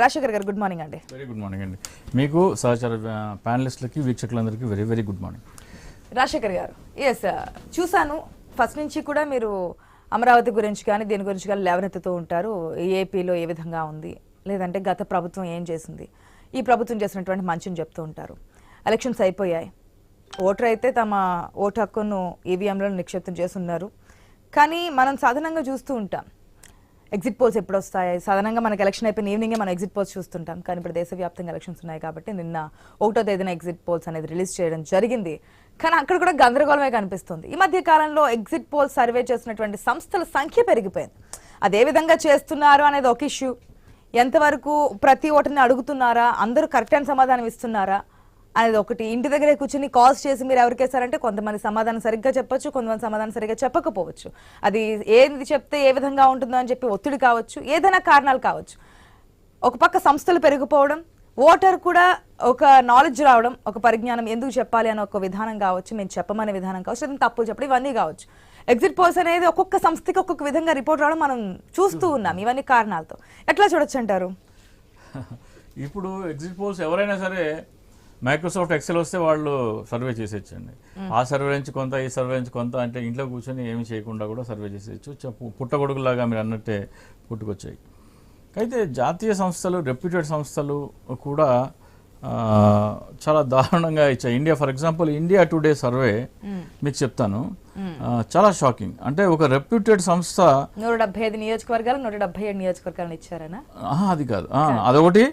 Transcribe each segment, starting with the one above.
Rajasekhar garu good morning అండి. Very good morning అండి. మీకు సహచర ప్యానలిస్టులకి వీక్షకులందరికీ very very good morning Rajasekhar garu yes చూశాను. ఫస్ట్ నుంచి కూడా మీరు అమరావతి గురించి కానీ దీని గురించి కానీ లేవనెత్తుతూ ఉంటారు. ఏపీలో ఏ విధంగా ఉంది? లేదంటే గత ప్రభుత్వం ఏం చేసింది? ఈ ప్రభుత్వం చేసినటువంటి మంచిని చెప్తూ ఉంటారు. ఎలక్షన్స్ అయిపోయాయి. ఓటర్ అయితే తమ ఓటు హక్కును ఈవీఎంలో నిక్షిప్తం చేస్తున్నారు. కానీ మనం సాధారణంగా చూస్తూ ఉంటాం. ఎగ్జిట్ పోల్స్ ఎప్పుడు వస్తాయి సాధారణంగా మనకి ఎలక్షన్ అయిపోయిన ఈవినింగే మనం ఎగ్జిట్ పోల్స్ చూస్తుంటాం. కానీ ఇప్పుడు దేశవ్యాప్తంగా ఎలక్షన్స్ ఉన్నాయి కాబట్టి నిన్న ఒకటో తేదీన ఎగ్జిట్ పోల్స్ అనేది రిలీజ్ చేయడం జరిగింది. కానీ అక్కడ కూడా గందరగోళమే కనిపిస్తుంది. ఈ మధ్య కాలంలో ఎగ్జిట్ పోల్స్ సర్వే చేసినటువంటి సంస్థల సంఖ్య పెరిగిపోయింది. అదే విధంగా చేస్తున్నారు అనేది ఒక ఇష్యూ. ఎంతవరకు ప్రతి ఓటర్ని అడుగుతున్నారా? అందరూ కరెక్ట్ అయిన సమాధానం ఇస్తున్నారా? అనేది ఒకటి ఇంటి దగ్గరే కూర్చుని కాల్స్ చేసి మీరు ఎవరికేసారంటే కొంతమంది సమాధానం సరిగ్గా చెప్పొచ్చు కొంతమంది సమాధానం సరిగ్గా చెప్పకపోవచ్చు. అది ఏది చెప్తే ఏ విధంగా ఉంటుందో అని చెప్పి ఒత్తిడి కావచ్చు ఏదైనా కారణాలు కావచ్చు. ఒక పక్క సంస్థలు పెరిగిపోవడం ఓటర్ కూడా ఒక నాలెడ్జ్ రావడం ఒక పరిజ్ఞానం ఎందుకు చెప్పాలి అని ఒక విధానం కావచ్చు మేము చెప్పమనే విధానం కావచ్చు లేదా తప్పులు చెప్పడం ఇవన్నీ కావచ్చు. ఎగ్జిట్ పోల్స్ అనేది ఒక్కొక్క సంస్థకి ఒక్కొక్క విధంగా రిపోర్ట్ రావడం మనం చూస్తూ ఉన్నాం ఇవన్నీ కారణాలతో. ఎట్లా చూడొచ్చు అంటారు? ఇప్పుడు ఎగ్జిట్ పోల్స్ ఎవరైనా సరే మైక్రోసాఫ్ట్ ఎక్సెల్ వస్తే వాళ్ళు సర్వే చేసేయచ్చండి. ఆ సర్వే నుంచి కొంత ఈ సర్వే నుంచి కొంత అంటే ఇంట్లో కూర్చొని ఏమి చేయకుండా కూడా సర్వే చేసేయచ్చు. పుట్టగొడుగులాగా మీరు అన్నట్టే పుట్టుకొచ్చాయి. అయితే జాతీయ సంస్థలు రెప్యూటెడ్ సంస్థలు కూడా చాలా దారుణంగా ఇచ్చాయి. India for example India today survey మీకు చెప్తాను. చాలా షాకింగ్ అంటే ఒక రెప్యూటెడ్ సంస్థ నూట డెబ్బై ఐదు నియోజకవర్గాలు నూట డెబ్బై ఏడు నియోజకవర్గాలను ఇచ్చారనా? అది కాదు. అదొకటి.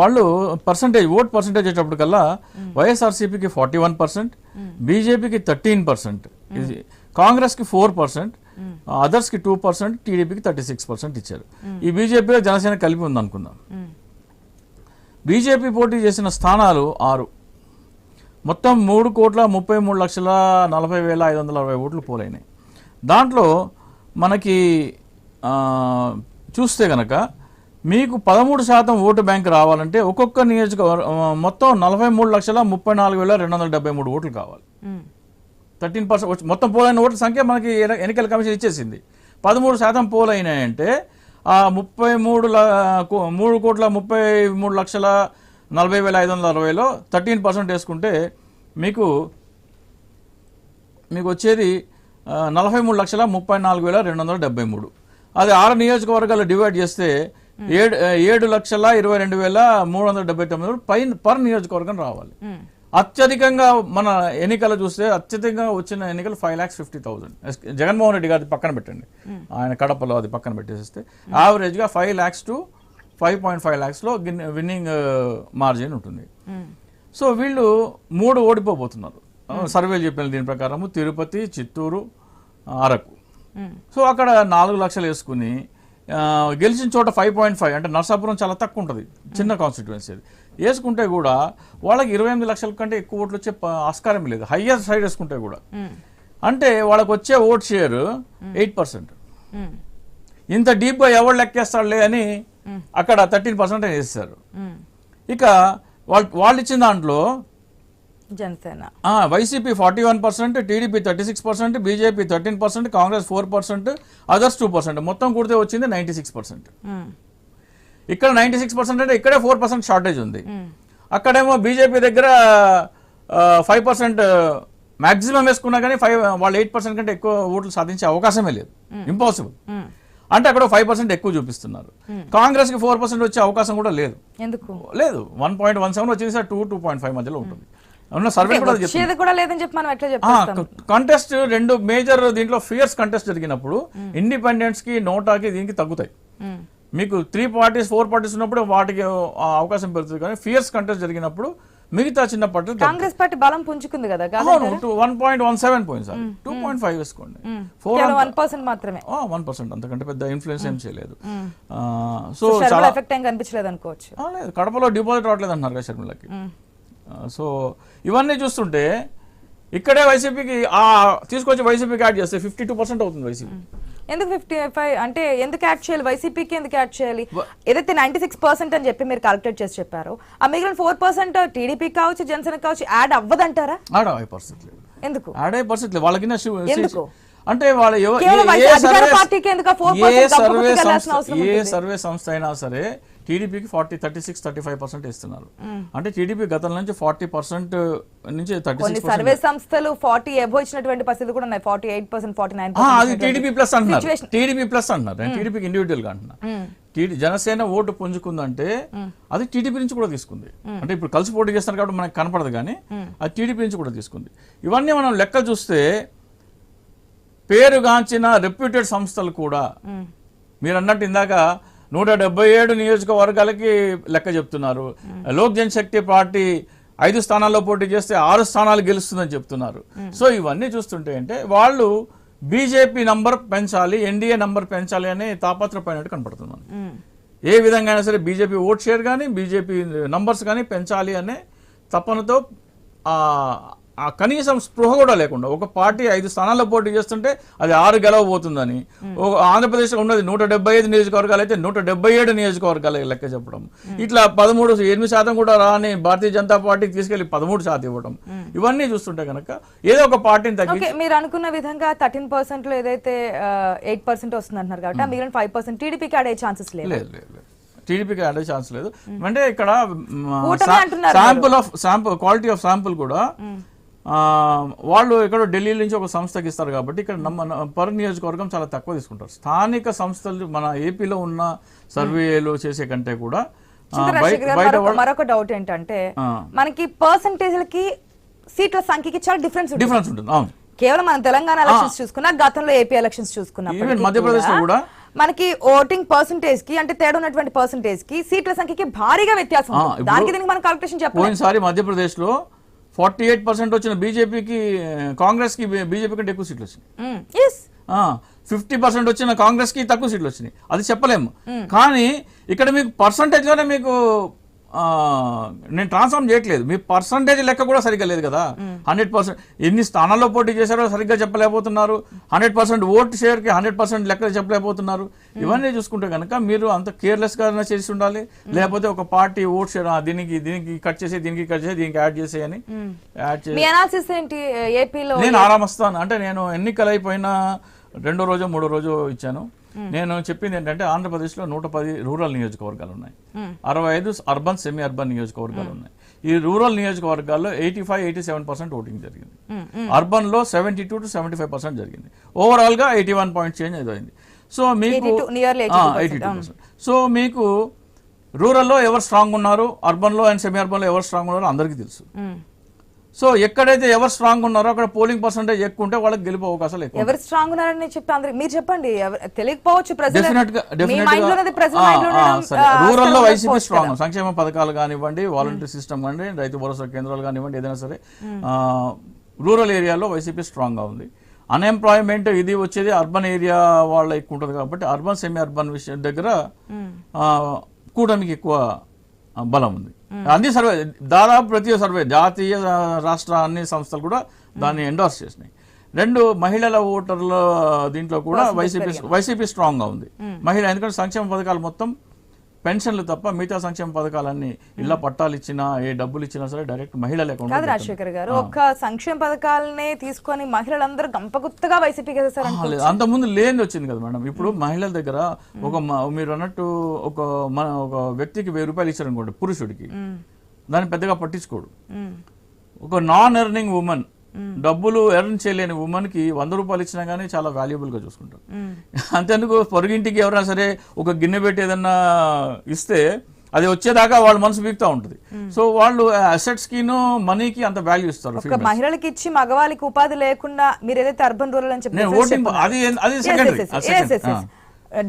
వాళ్ళు పర్సంటేజ్ ఓట్ పర్సంటేజ్ వచ్చేటప్పటికల్లా వైఎస్ఆర్సీపీకి ఫార్టీ వన్ పర్సెంట్ బీజేపీకి థర్టీన్ పర్సెంట్ ఇది కాంగ్రెస్కి ఫోర్ పర్సెంట్ అదర్స్కి టూ పర్సెంట్ టీడీపీకి థర్టీ సిక్స్ పర్సెంట్ ఇచ్చారు. ఈ బీజేపీలో జనసేన కలిపి ఉంది అనుకుందాం బీజేపీ పోటీ చేసిన స్థానాలు ఆరు. మొత్తం మూడు కోట్ల ముప్పై మూడు లక్షల నలభై వేల ఐదు వందల అరవై ఓట్లు పోలైనాయి. దాంట్లో మనకి చూస్తే కనుక మీకు పదమూడు శాతం ఓటు బ్యాంక్ రావాలంటే ఒక్కొక్క నియోజకవర్గ మొత్తం నలభై మూడు లక్షల ముప్పై నాలుగు వేల రెండు వందల డెబ్బై మూడు ఓట్లు కావాలి. థర్టీన్ పర్సెంట్ మొత్తం పోలైన ఓట్ల సంఖ్య మనకి ఎన- ఎన్నికల కమిషన్ ఇచ్చేసింది. పదమూడు శాతం పోలైనాయంటే ఆ ముప్పై మూడు మూడు కోట్ల ముప్పై మూడు లక్షల నలభై వేల ఐదు వందల అరవైలో థర్టీన్ పర్సెంట్ వేసుకుంటే మీకు మీకు వచ్చేది నలభై మూడు లక్షల ముప్పై నాలుగు వేల రెండు వందల డెబ్బై మూడు. అది ఆరు నియోజకవర్గాలు డివైడ్ చేస్తే ఏడు ఏడు లక్షల ఇరవై రెండు వేల మూడు వందల డెబ్బై తొమ్మిది పై పర్ నియోజకవర్గం రావాలి. అత్యధికంగా మన ఎన్నికలు చూస్తే అత్యధికంగా వచ్చిన ఎన్నికలు five lakhs fifty thousand. Jaganmohan Reddy garu పక్కన పెట్టండి. ఆయన కడపలో అది పక్కన పెట్టేస్తే యావరేజ్గా five lakhs to five point five ల్యాక్స్లో winning margin ఉంటుంది. సో వీళ్ళు మూడు ఓడిపోబోతున్నారు. సర్వేలు చెప్పిన దీని ప్రకారము తిరుపతి చిత్తూరు అరకు. సో అక్కడ నాలుగు లక్షలు వేసుకుని గెలిచిన చోట ఫైవ్ పాయింట్ ఫైవ్ అంటే నర్సాపురం చాలా తక్కువ ఉంటుంది చిన్న కాన్స్టిట్యువెన్సీ అది. వేసుకుంటే కూడా వాళ్ళకి ఇరవై ఎనిమిది లక్షల కంటే ఎక్కువ ఓట్లు వచ్చే ఆస్కారం లేదు హయ్యర్ సైడ్ వేసుకుంటే కూడా. అంటే వాళ్ళకి వచ్చే ఓట్ షేర్ ఎయిట్ పర్సెంట్ ఇంత డీప్గా ఎవరు లెక్కేస్తాడులే అని అక్కడ థర్టీన్ పర్సెంట్ వేస్తారు ఇక వాళ్ళు వాళ్ళు ఇచ్చిన దాంట్లో Janasena. YCP forty one percent TDP thirty six percent BJP thirteen percent Congress four percent others two percent. మొత్తం కూడితే వచ్చింది నైంటీ సిక్స్ పర్సెంట్. ఇక్కడ నైంటీ సిక్స్ పర్సెంట్ అంటే ఇక్కడే ఫోర్ పర్సెంట్ షార్టేజ్ ఉంది. అక్కడేమో బీజేపీ దగ్గర ఫైవ్ పర్సెంట్ మాక్సిమం వేసుకున్నా కానీ ఫైవ్ వాళ్ళు ఎయిట్ పర్సెంట్ కంటే ఎక్కువ ఓట్లు సాధించే అవకాశమే లేదు. ఇంపాసిబుల్. అంటే అక్కడ ఫైవ్ పర్సెంట్ ఎక్కువ చూపిస్తున్నారు. కాంగ్రెస్కి ఫోర్ పర్సెంట్ వచ్చే అవకాశం కూడా లేదు. ఎందుకు? లేదు. వన్ పాయింట్ వన్ సెవెన్ వచ్చేసి టూ టూ పాయింట్ ఫైవ్ మధ్యలో ఉంటుంది. సర్వే కూడా. వచ్చేది లేదని చెప్పి మనం ఎట్లా చెప్తాం కంటెస్ట్ రెండు మేజర్ దీంట్లో ఫియర్స్ కంటెస్ట్ జరిగినప్పుడు ఇండిపెండెన్స్కి నోటాకి దీనికి తగ్గుతాయి. మీకు త్రీ పార్టీస్ ఫోర్ పార్టీస్ ఉన్నప్పుడు వాటికి అవకాశం పెరుగుతుంది. కానీ ఫియర్స్ కంటెస్ట్ జరిగినప్పుడు మిగతా చిన్న పార్టీలు కాంగ్రెస్ పార్టీ బలం పుంజుకుంది కదా వన్ పాయింట్ వన్ సెవెన్ పోయింది సార్. టూ పాయింట్ ఫైవ్ వేసుకోండి. ఫోర్ వన్ పర్సెంట్ మాత్రమే. వన్ పర్సెంట్ అంతకంటే పెద్ద ఇన్ఫ్లుయెన్స్ ఏం చేయలేదు. సో చాలా ఎఫెక్ట్ ఏం కనిపించలేదు అనుకోవచ్చు. కడపలో డిపాజిట్ రావట్లేదు అంటున్నారు కదా షర్మిలకి. సో ఇవన్నీ చూస్తుంటే ఇక్కడే వైసీపీకి ఆ తీసుకొచ్చి వైసీపీకి యాడ్ చేస్తే ఫిఫ్టీ టూ పర్సెంట్ అవుతుంది వైసీపీ. ఎందుకు ఫిఫ్టీ ఫైవ్ అంటే ఎందుకు యాడ్ చేయాలి? వైసీపీకి ఎందుకు యాడ్ చేయాలి? ఏదైతే నైన్టీ సిక్స్ పర్సెంట్ అని చెప్పి మీరు కాలిక్యులేట్ చేసి చెప్పారో ఆ మిగిలిన ఫోర్ పర్సెంట్ టీడీపీ కావచ్చు జనసేన కావచ్చు యాడ్ అవ్వదంటారా? ఆడ అయ్యే లేదు. ఎందుకు? ఆడే పరిస్థితి లేదు. వాళ్ళకి ఎందుకు? అంటే వాళ్ళ ఏ- ఏ వైసీ- అధికార సర్వే- పార్టీకి ఎందుకు ఆ 4% ఏ గబ్బు సర్వే గుర్తుకు వెళ్ళాల్సిన సంస్థ అవసరం ఏ ఉంటుంది? సర్వే సంస్థ అయినా సరే టీడీపీకి forty thirty six thirty five percent ఇస్తున్నారు. అంటే టీడీపీ గతం నుంచి ఫార్టీ పర్సెంట్ నుంచి థర్టీ సర్వే సంస్థలు ఫార్టీ ఎబో ఇచ్చినటువంటి పరిస్థితులు కూడా ఉన్నాయి. Forty eight percent forty nine అది టీడీపీ ప్లస్ అంటున్నారు. టీడీపీ ప్లస్ అంటున్నారు నేను టీడీపీకి ఇండివిజువల్గా అంటున్నా. జనసేన ఓటు పుంజుకుందంటే అది టీడీపీ నుంచి కూడా తీసుకుంది. అంటే ఇప్పుడు కలిసి పోటీ చేస్తున్నారు కాబట్టి మనకు కనపడదు కానీ అది టీడీపీ నుంచి కూడా తీసుకుంది. ఇవన్నీ మనం లెక్క చూస్తే పేరుగాంచిన రెప్యూటెడ్ సంస్థలు కూడా మీరు అన్నట్టు ఇందాక నూట డెబ్బై ఏడు నియోజకవర్గాలకి లెక్క చెప్తున్నారు. లోక్ జనశక్తి పార్టీ ఐదు స్థానాల్లో పోటీ చేస్తే ఆరు స్థానాలు గెలుస్తుందని చెప్తున్నారు. సో ఇవన్నీ చూస్తుంటే అంటే వాళ్ళు బీజేపీ నంబర్ పెంచాలి ఎన్డీఏ నంబర్ పెంచాలి అనే తాపత్రపైనట్టు కనపడుతుంది మనకి. ఏ విధంగా అయినా సరే బీజేపీ ఓట్ షేర్ కానీ బీజేపీ నంబర్స్ కానీ పెంచాలి అనే తపనతో ఆ కనీసం స్పృహ కూడా లేకుండా ఒక పార్టీ ఐదు స్థానాల్లో పోటీ చేస్తుంటే అది ఆరు గెలవబోతుందని. ఒక ఆంధ్రప్రదేశ్లో ఉన్నది నూట డెబ్బై ఐదు నియోజకవర్గాలు అయితే నూట డెబ్బై ఏడు నియోజకవర్గాల లెక్క చెప్పడం. ఇట్లా పదమూడు ఎనిమిది శాతం కూడా రాని భారతీయ జనతా పార్టీకి తీసుకెళ్ళి పదమూడు శాతం ఇవ్వడం. ఇవన్నీ చూస్తుంటే కనుక ఏదో ఒక పార్టీని తగ్గి మీరు అనుకున్న విధంగా థర్టీన్ పర్సెంట్లో ఏదైతే ఎయిట్ పర్సెంట్ వస్తుంది అంటున్నారు కాబట్టి మిగిలిన ఫైవ్ పర్సెంట్ టీడీపీకి ఆడే ఛాన్సెస్ లేదు లేదు టీడీపీకి ఆడే ఛాన్స్ లేదు. అంటే ఇక్కడ sample of sample quality of sample కూడా వాళ్ళు ఎక్కడో ఢిల్లీ నుంచి ఒక సంస్థకి ఇస్తారు కాబట్టి ఇక్కడ నమ్మ పర్ నియోజకవర్గం చాలా తక్కువ తీసుకుంటారు. స్థానిక సంస్థలు మన ఏపీలో ఉన్న సర్వేలు చేసే కంటే కూడా మరొక- డౌట్ ఏంటంటే. మనకి పర్సంటేజ్లకి సీట్ల సంఖ్యకి చాలా డిఫరెన్స్ డిఫరెన్స్ ఉంటుంది అవును. కేవలం మనం తెలంగాణ ఎలక్షన్స్ చూసుకున్నా గతంలో ఏపీ ఎలక్షన్స్ Even మధ్యప్రదేశ్లో కూడా మనకి ఓటింగ్ పర్సంటేజ్కి అంటే తేడా ఉన్నటువంటి పర్సంటేజ్కి సీట్ల సంఖ్యకి భారీగా వ్యత్యాసం దానికి దీనికి మనం కాల్కులేషన్ చెప్పలేం. పోయినసారి మధ్యప్రదేశ్లో ఫార్టీ ఎయిట్ పర్సెంట్ వచ్చిన బీజేపీకి కాంగ్రెస్కి బీజేపీ కంటే ఎక్కువ సీట్లు వచ్చినాయి. ఫిఫ్టీ పర్సెంట్ వచ్చిన కాంగ్రెస్కి తక్కువ సీట్లు వచ్చినాయి. అది చెప్పలేము. కానీ ఇక్కడ మీకు పర్సంటేజ్లోనే మీకు నేను ట్రాన్స్ఫార్మ్ చేయట్లేదు. మీ పర్సంటేజ్ లెక్క కూడా సరిగ్గా లేదు కదా. హండ్రెడ్ పర్సెంట్ ఎన్ని స్థానాల్లో పోటీ చేశారో సరిగ్గా చెప్పలేకపోతున్నారు. హండ్రెడ్ పర్సెంట్ ఓట్ షేర్కి హండ్రెడ్ పర్సెంట్ లెక్క చెప్పలేకపోతున్నారు. ఇవన్నీ చూసుకుంటే కనుక మీరు అంత కేర్లెస్గా చేసి ఉండాలి. లేకపోతే ఒక పార్టీ ఓట్ షేర్ దీనికి దీనికి కట్ చేసి దీనికి కట్ చేసి దీనికి యాడ్ చేసేయని యాడ్ చేసి నేను ఆరామస్తాను. అంటే నేను ఎన్నికలు అయిపోయిన రెండో రోజు మూడో రోజు ఇచ్చాను. నేను చెప్పింది ఏంటంటే ఆంధ్రప్రదేశ్లో నూట పది రూరల్ నియోజకవర్గాలు ఉన్నాయి. అరవై ఐదు అర్బన్ సెమీ అర్బన్ నియోజకవర్గాలు ఉన్నాయి. ఈ రూరల్ నియోజకవర్గాల్లో eighty five eighty seven percent voting జరిగింది. అర్బన్లో seventy two to seventy five percent జరిగింది. ఓవరాల్గా ఎయిటీ వన్ పాయింట్ చేంజ్ అయింది. సో మీకు 82, nearly 82%. ఎయిటీ టూ సో మీకు రూరల్లో ఎవరు స్ట్రాంగ్ ఉన్నారు? అర్బన్లో అండ్ సెమీ అర్బన్లో ఎవరు స్ట్రాంగ్ ఉన్నారో అందరికీ తెలుసు. సో ఎక్కడైతే ఎవరు స్ట్రాంగ్ ఉన్నారో అక్కడ పోలింగ్ పర్సంటేజ్ ఎక్కువ ఉంటే వాళ్ళకి గెలుపు అవకాశాలు ఎక్కువ ఎవరు స్ట్రాంగ్ ఉన్నారని చెప్తే మీరు చెప్పండి. తెలియకపోవచ్చు రూరల్లో వైసీపీ స్ట్రాంగ్ సంక్షేమ పథకాలు కానివ్వండి వాలంటీర్ సిస్టమ్ కానివ్వండి రైతు భరోసా కేంద్రాలు కానివ్వండి ఏదైనా సరే. రూరల్ ఏరియాలో వైసీపీ స్ట్రాంగ్గా ఉంది. అన్ఎంప్లాయ్మెంట్ ఇది వచ్చేది అర్బన్ ఏరియా వాళ్ళ ఎక్కువ ఉంటుంది కాబట్టి అర్బన్ సెమీ అర్బన్ విషయం దగ్గర కూటమికి ఎక్కువ బలం ఉంది. అన్ని సర్వే దాదాపు ప్రతి సర్వే జాతీయ రాష్ట్ర అన్ని సంస్థలు కూడా దాన్ని ఎండోర్స్ చేసినాయి. రెండు మహిళల ఓటర్ల దీంట్లో కూడా వైసీపీ వైసీపీ స్ట్రాంగ్గా ఉంది. మహిళ ఎందుకంటే సంక్షేమ పథకాలు మొత్తం పెన్షన్లు తప్ప మిగతా సంక్షేమ పథకాలన్నీ ఇళ్ళ పట్టాలు ఇచ్చినా ఏ డబ్బులు ఇచ్చినా సరే డైరెక్ట్ మహిళల అకౌంట్ రాజశేఖర్ గారు ఒక్క సంక్షేమ పథకాలనే తీసుకొని మహిళలందరూ గంపగుత్తగా వైసీపీకి అంత ముందు లేని వచ్చింది కదా మేడం. ఇప్పుడు మహిళల దగ్గర ఒక మీరు అన్నట్టు ఒక మన ఒక వ్యక్తికి వెయ్యి రూపాయలు ఇచ్చారు అనుకోండి పురుషుడికి దాన్ని పెద్దగా పట్టించుకోడు. ఒక నాన్ ఎర్నింగ్ ఉమెన్ డబ్బులు ఎర్న్ చేయలేని ఉమెన్కి వంద రూపాయలు ఇచ్చినా గానీ చాలా వాల్యుబుల్గా చూసుకుంటారు అంతేందుకు పొరుగింటికి ఎవరైనా సరే ఒక గిన్నె పెట్టి ఏదన్నా ఇస్తే అది వచ్చేదాకా వాళ్ళ మనసు బీగుతూ ఉంటుంది. సో వాళ్ళు అసెట్స్ కిను మనీకి అంత వాల్యూ ఇస్తారు మహిళలకి ఇచ్చి మగవాళ్ళకి ఉపాధి లేకుండా మీరు ఏదైతే అర్బన్ రూరల్ అని చెప్పి.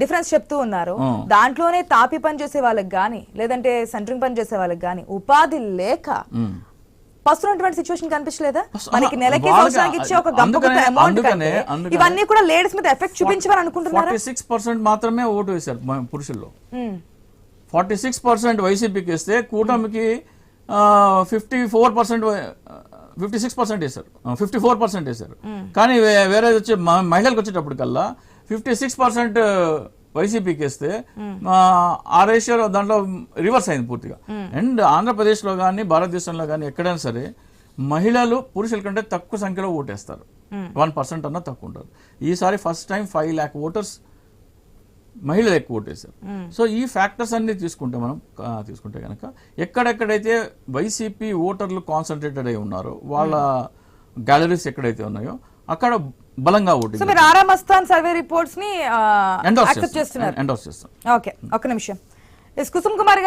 డిఫరెన్స్ చెప్తూ ఉన్నారు. దాంట్లోనే తాపి పని చేసే వాళ్ళకి గాని లేదంటే సెంటరింగ్ పని చేసే వాళ్ళకి గాని ఉపాధి లేక పస్తున్నటువంటి సిచ్యువేషన్ కనిపించలేదా? మనకి నెలకి సంవత్సరానికి ఇచ్చే ఒక గంపగుత్త అమౌంట్ కంటే ఇవన్నీ కూడా లేడీస్ మీద ఎఫెక్ట్ చూపించమని అనుకుంటున్నారా? సిక్స్ పర్సెంట్ మాత్రమే ఓటు వేశారు పురుషుల్లో. ఫార్టీ సిక్స్ పర్సెంట్ వైసీపీకి వేస్తే కూటమికి fifty four percent fifty six percent వేశారు. ఫిఫ్టీ ఫోర్ పర్సెంట్ వేశారు. కానీ వేరే వచ్చి మహిళలకు వచ్చేటప్పటికల్లా ఫిఫ్టీ సిక్స్ పర్సెంట్ వైసీపీకి వేస్తే ఆ, రేషియో దాంట్లో రివర్స్ అయింది పూర్తిగా. అండ్ ఆంధ్రప్రదేశ్లో కానీ భారతదేశంలో కానీ ఎక్కడైనా సరే మహిళలు పురుషుల కంటే తక్కువ సంఖ్యలో ఓటేస్తారు. వన్ పర్సెంట్ అన్నా తక్కువ ఉంటారు ఈసారి first time five lakh voters మహిళలు ఎక్కువ ఓటేశారు. సో ఈ ఫ్యాక్టర్స్ అన్ని తీసుకుంటే మనం తీసుకుంటే కనుక ఎక్కడెక్కడైతే వైసీపీ ఓటర్లు కాన్సన్ట్రేటెడ్ అయి ఉన్నారో వాళ్ళ గ్యాలరీస్ ఎక్కడైతే ఉన్నాయో అక్కడ బలంగా సో ఓటింగ్ మీరు ఆరా మస్తాన్ సర్వే రిపోర్ట్స్ని ఎండోర్స్ చేస్తున్నారు. ఎండోర్స్ చేస్తాం. ఓకే ఒక నిమిషం. ఎస్ కుసుమ్ కుమార్ గారు